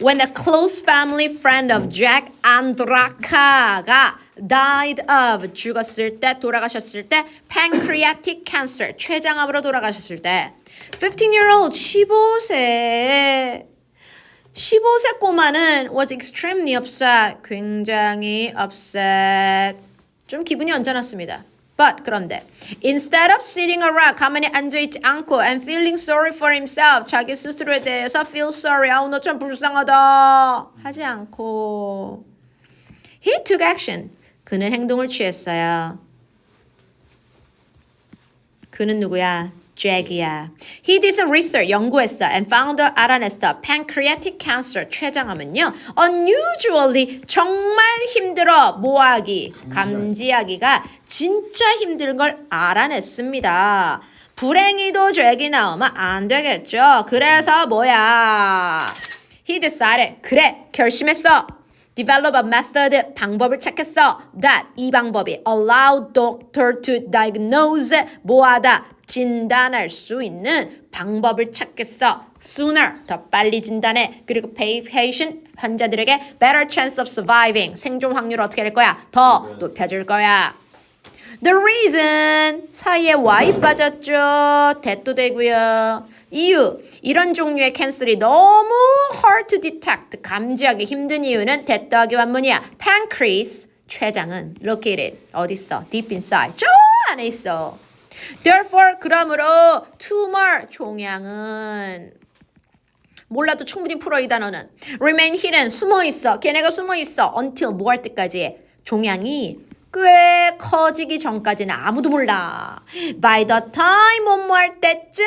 When a close family friend of Jack Andraca가 died of 죽었을 때 돌아가셨을 때 pancreatic cancer 췌장암으로 돌아가셨을 때 15 year old 15세 15세 꼬마는 was extremely upset 굉장히 upset 좀 기분이 언짢았습니다. But 그런데 instead of sitting around 가만히 앉아있지 않고 and feeling sorry for himself 자기 스스로에 대해서 feel sorry 아우 너 참 불쌍하다 하지 않고 he took action 그는 행동을 취했어요. 그는 누구야? 잭이야. He did research, 연구했어, and found, 알아냈어. Pancreatic cancer, 췌장암은요, unusually, 정말 힘들어, 뭐하기, 감지하기가 진짜 힘든 걸 알아냈습니다. 불행히도 잭이 나오면 안 되겠죠. 그래서 뭐야? He decided, 그래, 결심했어. develop a method 방법을 찾겠어 that 이 방법이 allow doctor to diagnose 뭐하다 진단할 수 있는 방법을 찾겠어 sooner 더 빨리 진단해 그리고 patient 환자들에게 better chance of surviving 생존 확률을 어떻게 될 거야 더 높여줄 거야 The reason 사이에 Y 빠졌죠. 대도 되고요. 이유 이런 종류의 캔슬이 너무 hard to detect 감지하기 힘든 이유는 대더하기 완문이야. pancreas 췌장은 located 어디 있어? deep inside 저 안에 있어. Therefore 그러므로 tumor 종양은 몰라도 충분히 풀어 이 단어는 remain hidden 숨어 있어. 걔네가 숨어 있어 until 뭐 할 때까지 종양이 꽤 커지기 전까지는 아무도 몰라. By the time 뭐뭐할 때쯤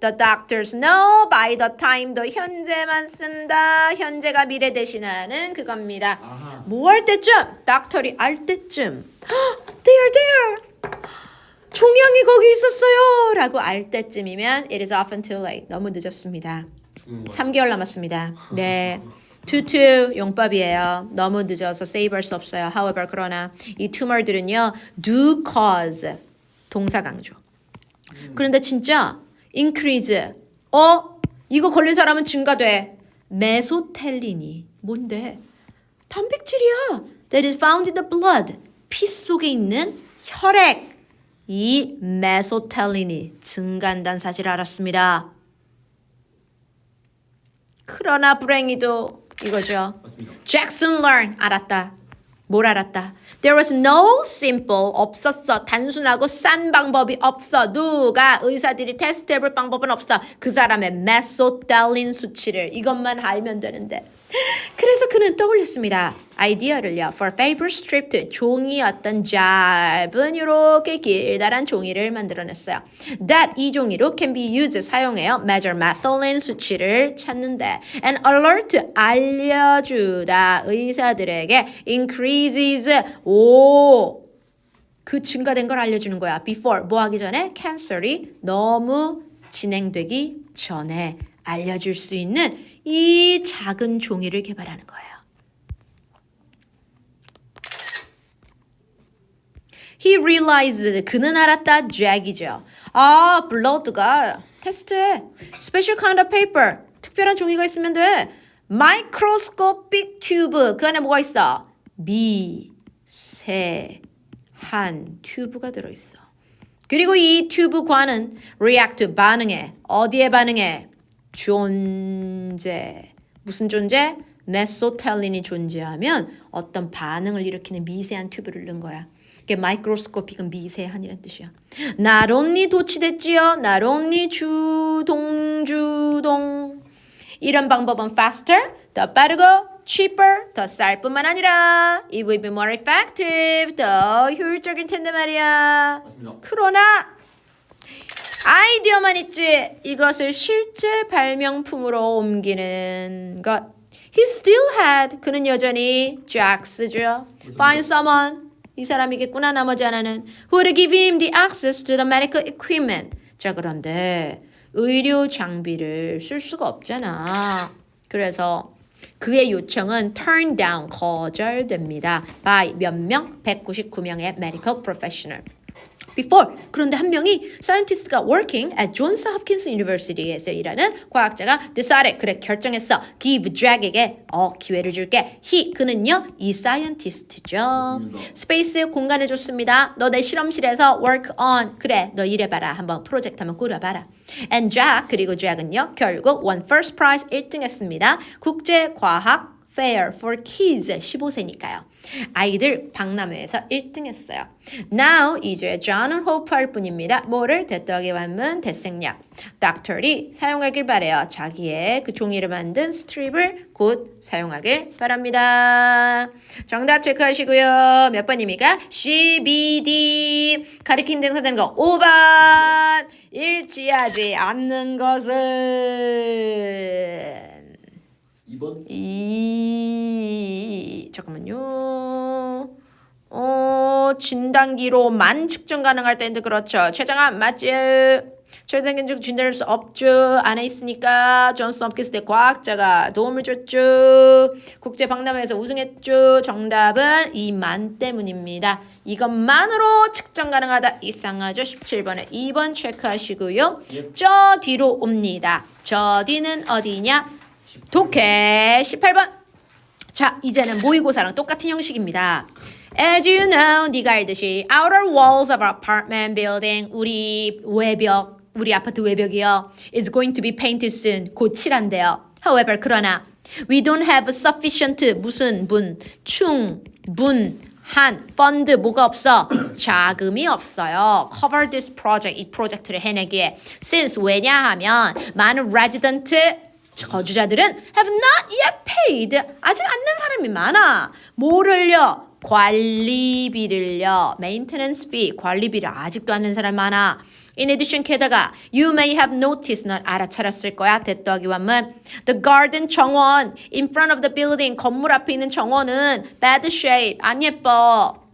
The doctors know by the time도 현재만 쓴다. 현재가 미래 대신하는 그겁니다. 뭐 할 때쯤? 닥터리 알 때쯤 There there 종양이 거기 있었어요 라고 알 때쯤이면 It is often too late. 너무 늦었습니다. 3개월 남았습니다. 네. 투투 용법이에요. 너무 늦어서 세이브할 수 없어요. However, 그러나 이 튜머들은요, do cause 동사 강조. 그런데 진짜 increase 어 이거 걸린 사람은 증가돼. 메소텔린이 뭔데? 단백질이야. That is found in the blood. 피 속에 있는 혈액. 이 메소텔린이 증가한다는 사실을 알았습니다. 그러나 불행히도 이거죠. 맞습니다. Jackson learn 알았다. 뭘 알았다? There was no simple 없었어. 단순하고 싼 방법이 없어. 누가 의사들이 테스트해볼 방법은 없어. 그 사람의 메소달린 수치를 이것만 알면 되는데. 그래서 떠올렸습니다. 아이디어를요. For paper strip 종이 어떤 짧은 이렇게 길다란 종이를 만들어냈어요. That 이 종이로 can be used 사용해요. Measure methylene 수치를 찾는데 and alert 알려주다 의사들에게 increases 오. 그 증가된 걸 알려주는 거야. Before 뭐 하기 전에 cancer이 너무 진행되기 전에 알려줄 수 있는 이 작은 종이를 개발하는 거예요. He realized 그는 알았다 잭이죠. 아 블러드가 테스트해. Special kind of paper 특별한 종이가 있으면 돼. Microscopic tube 그 안에 뭐가 있어? 미세한 튜브가 들어있어. 그리고 이 튜브관은 react 반응해. 어디에 반응해? 존재. 무슨 존재? 메소텔린이 존재하면 어떤 반응을 일으키는 미세한 튜브를 넣은 거야. 이게 마이크로스코픽은 미세한이란 뜻이야. Not only 도치됐지요. Not only 주동 주동. 이런 방법은 faster, 더 빠르고 cheaper, 더 쌀 뿐만 아니라 it will be more effective, 더 효율적일 텐데 말이야. 맞습니다. 그러나 아이디어만 있지 이것을 실제 발명품으로 옮기는 것. He still had 그는 여전히 Jacks죠. Find someone 이 사람이겠구나 나머지 하나는 who would give him the access to the medical equipment. 자 그런데 의료 장비를 쓸 수가 없잖아. 그래서 그의 요청은 turn down 거절됩니다. by 몇 명? 199명의 medical professional. Before. 그런데 한 명이 scientist가 working at Johns Hopkins University에서 일하는 과학자가 decided 그래 결정했어. give Jack에게 어 기회를 줄게. he 그는요 이 scientist죠. 스페이스 공간을 줬습니다. 너 내 실험실에서 work on 그래 너 일해봐라 한번 프로젝트 한번 꾸려봐라. and Jack 그리고 Jack은요 결국 won first prize 1등했습니다. 국제 과학 fair for kids 15세니까요. 아이들 박람회에서 1등 했어요. Now 이제 John은 호프할 뿐입니다. 뭐를 대떡이 완문 대생약. 닥터리 사용하길 바래요. 자기의 그 종이를 만든 스트립을 곧 사용하길 바랍니다. 정답 체크하시고요. 몇 번입니까? CBD 가리킨 등사되는 거 5번 일치하지 않는 것은 2번 이 잠깐만요. 어 진단기로만 측정 가능할 때인데 그렇죠. 최장암 맞죠? 최장암 중 진단할 수 없죠. 안에 있으니까 존스 홈키스 대 과학자가 도움을 줬죠. 국제 박람회에서 우승했죠. 정답은 이만 때문입니다. 이것만으로 측정 가능하다. 이상하죠. 17번에 2번 체크하시고요. 저 뒤로 옵니다. 저 뒤는 어디냐? 독해 18번. 자, 이제는 모의고사랑 똑같은 형식입니다. As you know, 네가 알듯이 outer walls of our apartment building 우리 외벽, 우리 아파트 외벽이요 is going to be painted soon. 곧 칠한대요. However, 그러나 we don't have sufficient 무슨 분, 충 분 한 펀드 뭐가 없어 자금이 없어요. Cover this project 이 프로젝트를 해내기에 since 왜냐하면 많은 resident 거주자들은 have not yet paid 아직 안 낸 사람이 많아. 뭐를요? 관리비를요. maintenance fee 관리비를 아직도 안 낸 사람 많아. In addition 게다가 you may have noticed 넌 알아차렸을 거야. 대더하기 완문 The garden 정원 in front of the building 건물 앞에 있는 정원은 bad shape 안 예뻐.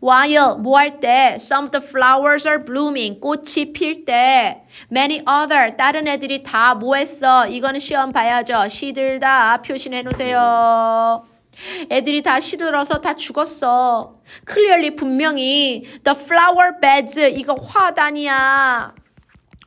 While 뭐 할 때 some of the flowers are blooming 꽃이 필 때 many other 다른 애들이 다 뭐 했어 이거는 시험 봐야죠 시들 다 표시해 놓으세요 애들이 다 시들어서 다 죽었어 clearly 분명히 the flower beds 이거 화단이야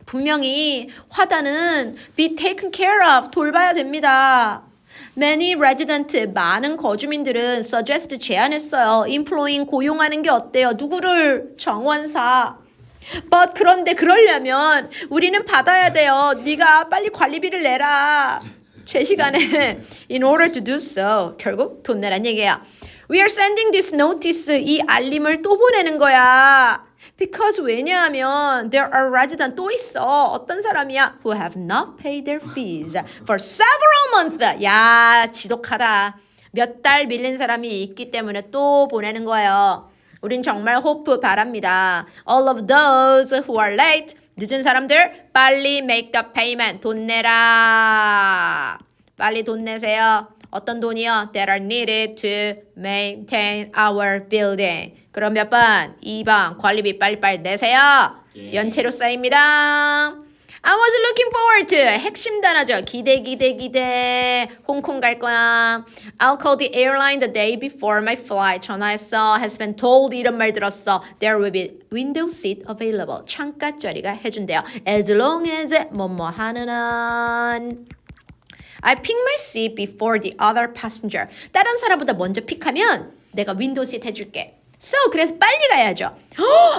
분명히 화단은 be taken care of 돌봐야 됩니다. Many resident 많은 거주민들은 suggest 제안했어요. employing 고용하는 게 어때요? 누구를 정원사. But 그런데 그러려면 우리는 받아야 돼요. 네가 빨리 관리비를 내라. 제 시간에 in order to do so 결국 돈 내란 얘기야. We are sending this notice 이 알림을 또 보내는 거야. Because 왜냐하면 there are resident 또 있어 어떤 사람이야 who have not paid their fees for several months 야 지독하다 몇 달 밀린 사람이 있기 때문에 또 보내는 거예요 우린 정말 호프 바랍니다 all of those who are late 늦은 사람들 빨리 make the payment 돈 내라 빨리 돈 내세요 어떤 돈이요? that are needed to maintain our building. 그럼 몇 번? 2번. 관리비 빨리빨리 내세요. 예. 연체료 쌓입니다. I was looking forward to 핵심 단어죠. 기대 기대 기대. 홍콩 갈 거야. I'll call the airline the day before my flight. 전화했어. Has been told 이런 말 들었어. There will be window seat available. 창가 자리가 해준대요. As long as 뭐뭐 하는 한. I pick my seat before the other passenger. 다른 사람보다 먼저 픽하면 내가 윈도우 시트 해줄게. So 그래서 빨리 가야죠.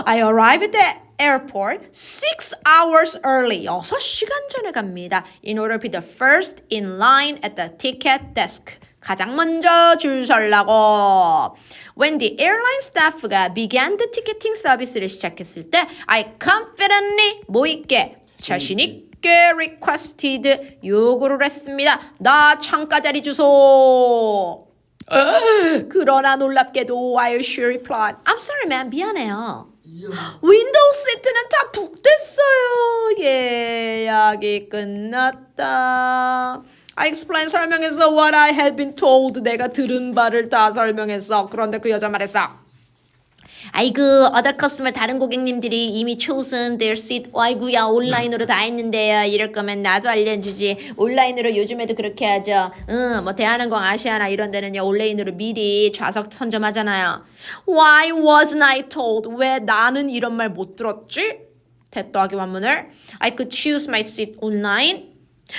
I arrived at airport six hours early. 6시간 전에 갑니다. In order to be the first in line at the ticket desk. 가장 먼저 줄 설라고. When the airline staff가 began the ticketing 서비스를 시작했을 때 I confidently 뭐 있게 자신 있게 requested 요구를 했습니다. 나 창가 자리 주소. 그러나 놀랍게도 I sure replied, I'm sorry, man. 미안해요. 윈도우 시트는 다 북됐어요. 예약이 끝났다. I explained 설명해서 what I had been told. 내가 들은 바를 다 설명했어. 그런데 그 여자 말했어. 아이고 other customer 다른 고객님들이 이미 chosen their seat. 아이고야 온라인으로 다 했는데요 이럴 거면 나도 알려주지. 온라인으로 요즘에도 그렇게 하죠. 응뭐 대한항공 아시아나 이런 데는요 온라인으로 미리 좌석 선점하잖아요. Why wasn't I told? 왜 나는 이런 말 못 들었지? 대또하기 완문을. I could choose my seat online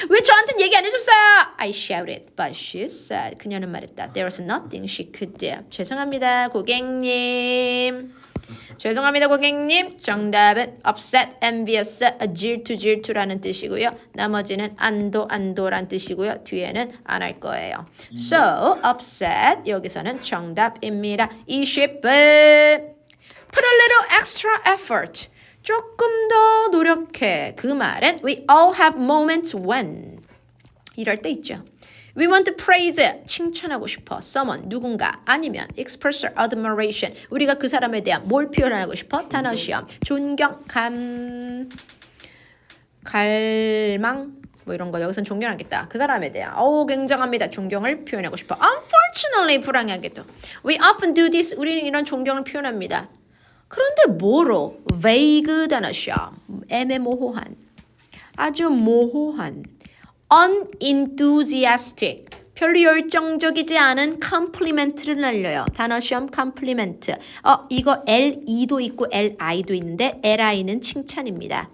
왜 저한텐 얘기 안 해줬어요? I shouted, but she said. 그녀는 말했다. There was nothing she could do. 죄송합니다, 고객님. 죄송합니다, 고객님. 정답은 upset, envious, 질투, 질투라는 뜻이고요. 나머지는 안도, 안도란 뜻이고요. 뒤에는 안 할 거예요. So, upset 여기서는 정답입니다. 20분. Put a little extra effort. 조금 더 노력해. 그 말은 we all have moments when. 이럴 때 있죠. We want to praise 칭찬하고 싶어. Someone 누군가 아니면 express our admiration. 우리가 그 사람에 대한 뭘 표현하고 싶어? 단어 시험. 존경 감 갈망. 뭐 이런 거. 여기선 존경하겠다. 그 사람에 대한. 어우 굉장합니다. 존경을 표현하고 싶어. Unfortunately 불행하게도. We often do this. 우리는 이런 존경을 표현합니다 그런데 뭐로 vague 단어 시험 애매모호한 아주 모호한 unenthusiastic 별로 열정적이지 않은 compliment를 날려요. 단어 시험 compliment. 어, 이거 L-E도 있고 L-I도 있는데 L-I는 칭찬입니다.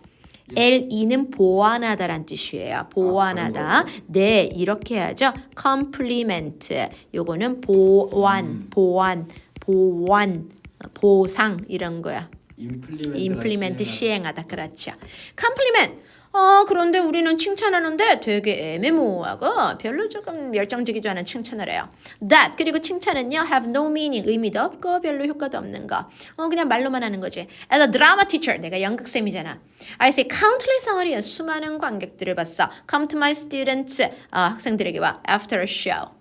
L-E는 보완하다란 뜻이에요. 보완하다. 네, 이렇게 해야죠. compliment. 요거는 보완, 보완, 보완, 보상 이런 거야. 임플리멘트 시행하다 그렇죠. 컴플리멘트 어 그런데 우리는 칭찬하는데 되게 애매모호하고 별로 조금 열정적이지 않은 칭찬을 해요. That 그리고 칭찬은요 have no meaning 의미도 없고 별로 효과도 없는 거. 어 그냥 말로만 하는 거지. As a drama teacher 내가 연극 쌤이잖아. I see countless audience 수많은 관객들을 봤어. Come to my students 어, 학생들에게 와 after a show.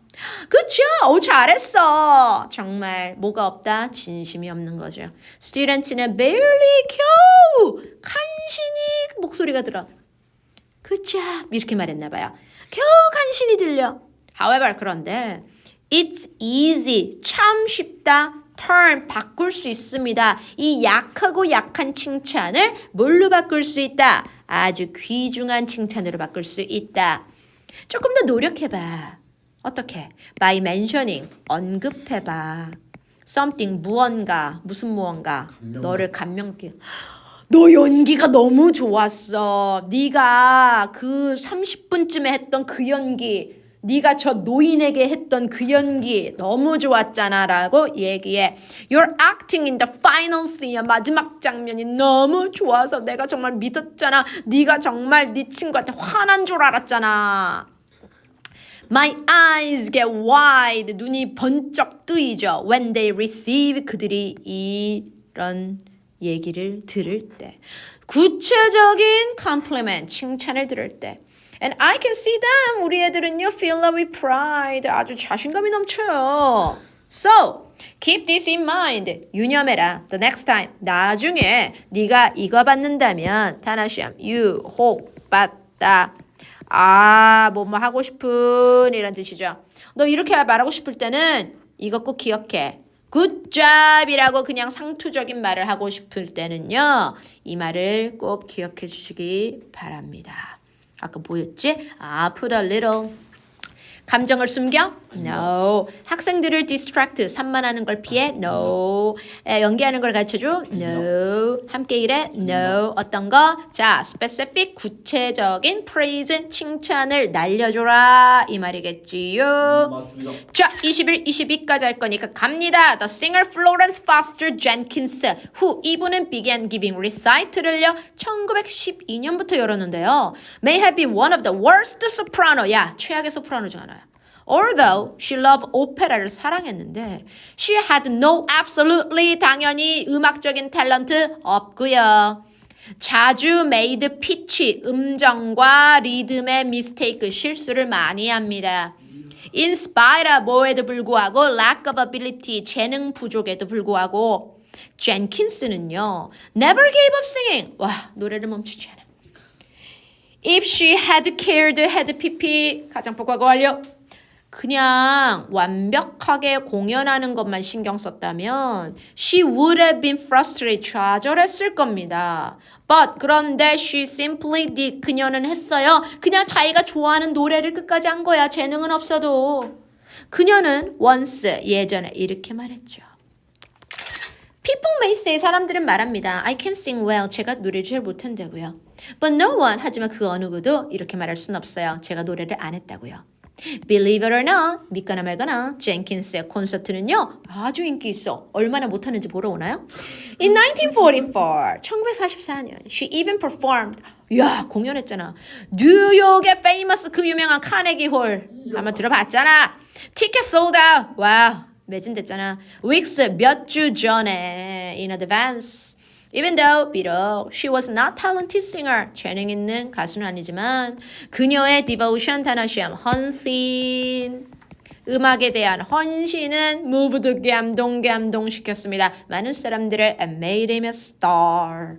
그쵸? 오, 잘했어. 정말 뭐가 없다? 진심이 없는 거죠. 스튜던트는 barely 겨우 간신히 목소리가 들어. 그쵸? 이렇게 말했나 봐요. 겨우 간신히 들려. However, 그런데 it's easy. 참 쉽다. turn 바꿀 수 있습니다. 이 약하고 약한 칭찬을 뭘로 바꿀 수 있다? 아주 귀중한 칭찬으로 바꿀 수 있다. 조금 더 노력해봐. 어떻게? By mentioning 언급해봐. Something 무언가 무슨 무언가 너를 감명게. 너 연기가 너무 좋았어. 네가 그 30분쯤에 했던 그 연기. 네가 저 노인에게 했던 그 연기 너무 좋았잖아라고 얘기해. You're acting in the final scene. 마지막 장면이 너무 좋아서 내가 정말 믿었잖아. 네가 정말 네 친구한테 화난 줄 알았잖아. My eyes get wide. 눈이 번쩍 뜨이죠. When they receive 그들이 이런 얘기를 들을 때. 구체적인 compliment, 칭찬을 들을 때. And I can see them. 우리 애들은요, fill up with pride. 아주 자신감이 넘쳐요. So, keep this in mind. 유념해라. The next time. 나중에 네가 이거 받는다면 단어시험 유혹 받다. 아, 뭐 뭐 하고 싶은 이런 뜻이죠. 너 이렇게 말하고 싶을 때는 이거 꼭 기억해. good job이라고 그냥 상투적인 말을 하고 싶을 때는요. 이 말을 꼭 기억해 주시기 바랍니다. 아까 뭐였지? 아, put a little. 감정을 숨겨? No. 학생들을 distract, 산만하는 걸 피해? No. 에, 연기하는 걸 가르쳐줘? No. 함께 일해? No. 어떤 거? 자, specific, 구체적인 praise, 칭찬을 날려줘라. 이 말이겠지요. 맞습니다. 자, 21, 22까지 할 거니까 갑니다. The singer Florence Foster Jenkins 후 이분은 began giving recit를요 1912년부터 열었는데요. May have been one of the worst soprano. 야, 최악의 소프라노 중 하나야. Although she loved opera를 사랑했는데 she had no absolutely 당연히 음악적인 탤런트 없고요. 자주 made pitch 음정과 리듬의 mistake 실수를 많이 합니다. In spite of 뭐에도 불구하고 lack of ability 재능 부족에도 불구하고 젠킨스는요 never gave up singing 와 노래를 멈추지 않아. If she had cared had pp 가정법 과거 완료. 그냥 완벽하게 공연하는 것만 신경 썼다면 she would have been frustrated 좌절했을 겁니다. But 그런데 she simply did 그녀는 했어요. 그냥 자기가 좋아하는 노래를 끝까지 한 거야. 재능은 없어도. 그녀는 once 예전에 이렇게 말했죠. People may say 사람들은 말합니다. I can sing well. 제가 노래를 잘 못한다고요. But no one 하지만 그 어느 누구도 이렇게 말할 순 없어요. 제가 노래를 안 했다고요. Believe it or not, 믿거나 말거나, 젠킨스의 콘서트는요, 아주 인기 있어. 얼마나 못하는지 보러 오나요? In 1944, 1944년, she even performed, 야, 공연했잖아. 뉴욕의 famous 그 유명한 카네기 홀. 아마 들어봤잖아. 티켓 sold out. 와우, 매진됐잖아. weeks 몇 주 전에 in advance. Even though 비록 she was not talented singer 재능 있는 가수는 아니지만 그녀의 devotion 단어 시험 헌신 음악에 대한 헌신은 moved 감동 감동시켰습니다. 많은 사람들을 made him a star.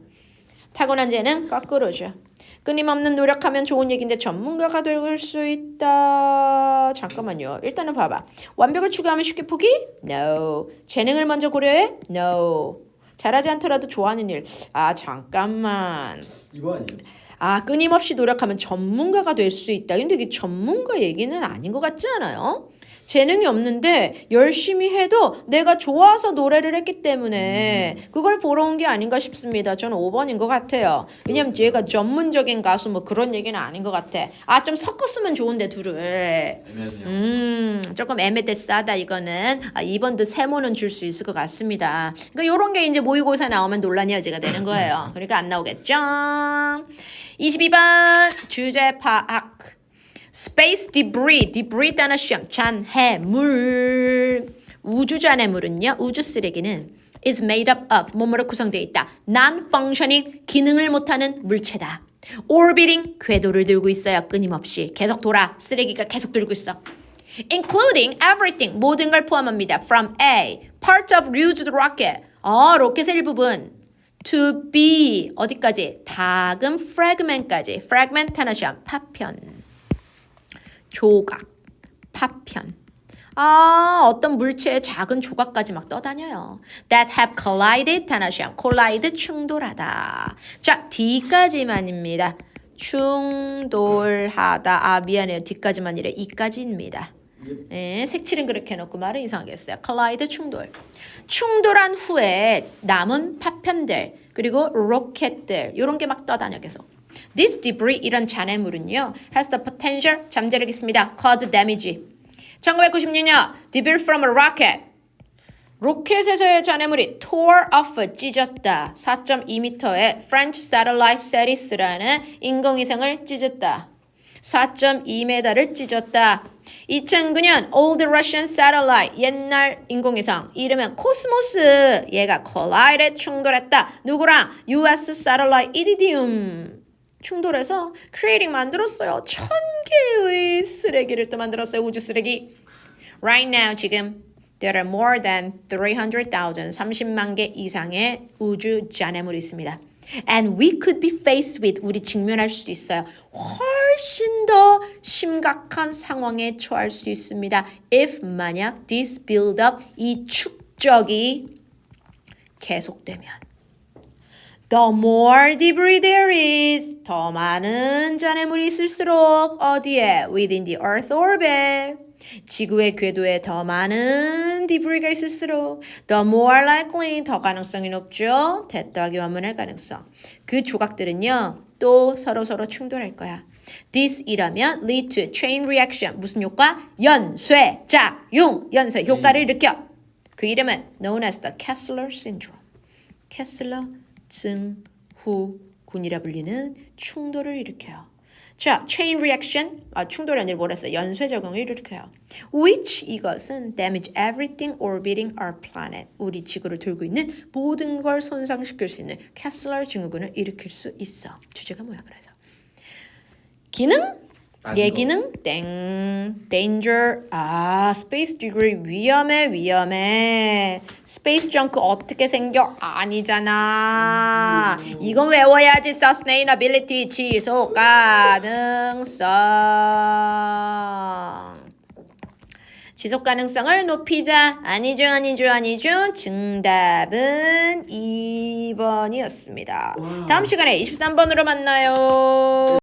타고난 재능 거꾸로죠. 끊임없는 노력하면 좋은 얘기인데 전문가가 될 수 있다. 잠깐만요. 일단은 봐봐. 완벽을 추구하면 쉽게 포기? No. 재능을 먼저 고려해? No. 잘하지 않더라도 좋아하는 일. 아 잠깐만. 이거 아니에요? 아 끊임없이 노력하면 전문가가 될 수 있다. 근데 이게 전문가 얘기는 아닌 것 같지 않아요? 재능이 없는데 열심히 해도 내가 좋아서 노래를 했기 때문에 그걸 보러 온 게 아닌가 싶습니다. 저는 5번인 것 같아요. 왜냐면 제가 전문적인 가수 뭐 그런 얘기는 아닌 것 같아. 아 좀 섞었으면 좋은데 둘을. 음, 조금 애매대싸다 이거는. 아, 2번도 세모는 줄 수 있을 것 같습니다. 그러니까 요런 게 이제 모의고사 나오면 논란이 여지가 되는 거예요. 그러니까 안 나오겠죠. 22번 주제 파악. Space debris, debris 단어 시험, 잔해물. 우주 잔해물은요, 우주 쓰레기는 is made up of, 뭐뭐로 구성되어 있다. non-functioning, 기능을 못하는 물체다. orbiting, 궤도를 들고 있어요. 끊임없이. 계속 돌아. 쓰레기가 계속 들고 있어. including everything, 모든 걸 포함합니다. from A, part of used rocket, 어, 로켓의 일부분. to B, 어디까지? 작은 fragment까지. fragment 하나 시험, 파편. 조각, 파편. 아, 어떤 물체의 작은 조각까지 막 떠다녀요. That have collided, 단어시험, collide, 충돌하다. 자, D까지만입니다. 충돌하다. 아, 미안해요. D까지만 이래. E까지입니다. 네, 색칠은 그렇게 해놓고 말은 이상하게 했어요. collide, 충돌. 충돌한 후에 남은 파편들, 그리고 로켓들, 이런 게 막 떠다녀 계속. This debris, 이런 잔해물은요, has the potential, 잠재력 있습니다. cause damage. 1996년, debris from a rocket. 로켓에서의 잔해물이 tore off, 찢었다. 4.2m의 French satellite Ceris라는 인공위성을 찢었다. 4.2m를 찢었다. 2009년 Old Russian Satellite 옛날 인공위성 이름은 코스모스 얘가 collided 충돌했다. 누구랑? US Satellite Iridium 충돌해서 creating 만들었어요. 천 개의 쓰레기를 또 만들었어요. 우주 쓰레기. Right now 지금 there are more than 300,000 30만 개 이상의 우주 잔해물이 있습니다. And we could be faced with 우리 직면할 수도 있어요. 훨씬 더 심각한 상황에 처할 수 있습니다. If 만약 this build-up 이 축적이 계속되면 The more debris there is, 더 많은 잔해물이 있을수록 어디에? Within the Earth orbit. 지구의 궤도에 더 많은 debris가 있을수록 the more likely, 더 가능성이 높죠. 대더하기 완문할 가능성. 그 조각들은요, 또 서로 서로 충돌할 거야. This 이라면 lead to chain reaction. 무슨 효과? 연쇄, 작용, 연쇄 효과를 일으켜. 그 이름은 known as the Kessler syndrome. 캐슬러 증 후 군이라 불리는 충돌을 일으켜요. 자, chain reaction, 아, 충돌이 아니라 뭐라 했어요? 연쇄 작용을 일으켜요. Which 이것은 damage everything orbiting our planet. 우리 지구를 돌고 있는 모든 걸 손상시킬 수 있는 캐슬러 증후군을 일으킬 수 있어. 주제가 뭐야 그래서? 기능? 예기능 땡 danger 아 space degree 위험해 위험해 space junk 어떻게 생겨 아니잖아 이건 외워야지 sustainability 지속 가능성 지속 가능성을 높이자. 아니죠, 아니죠, 아니죠. 정답은 2번이었습니다. 와. 다음 시간에 23번으로 만나요.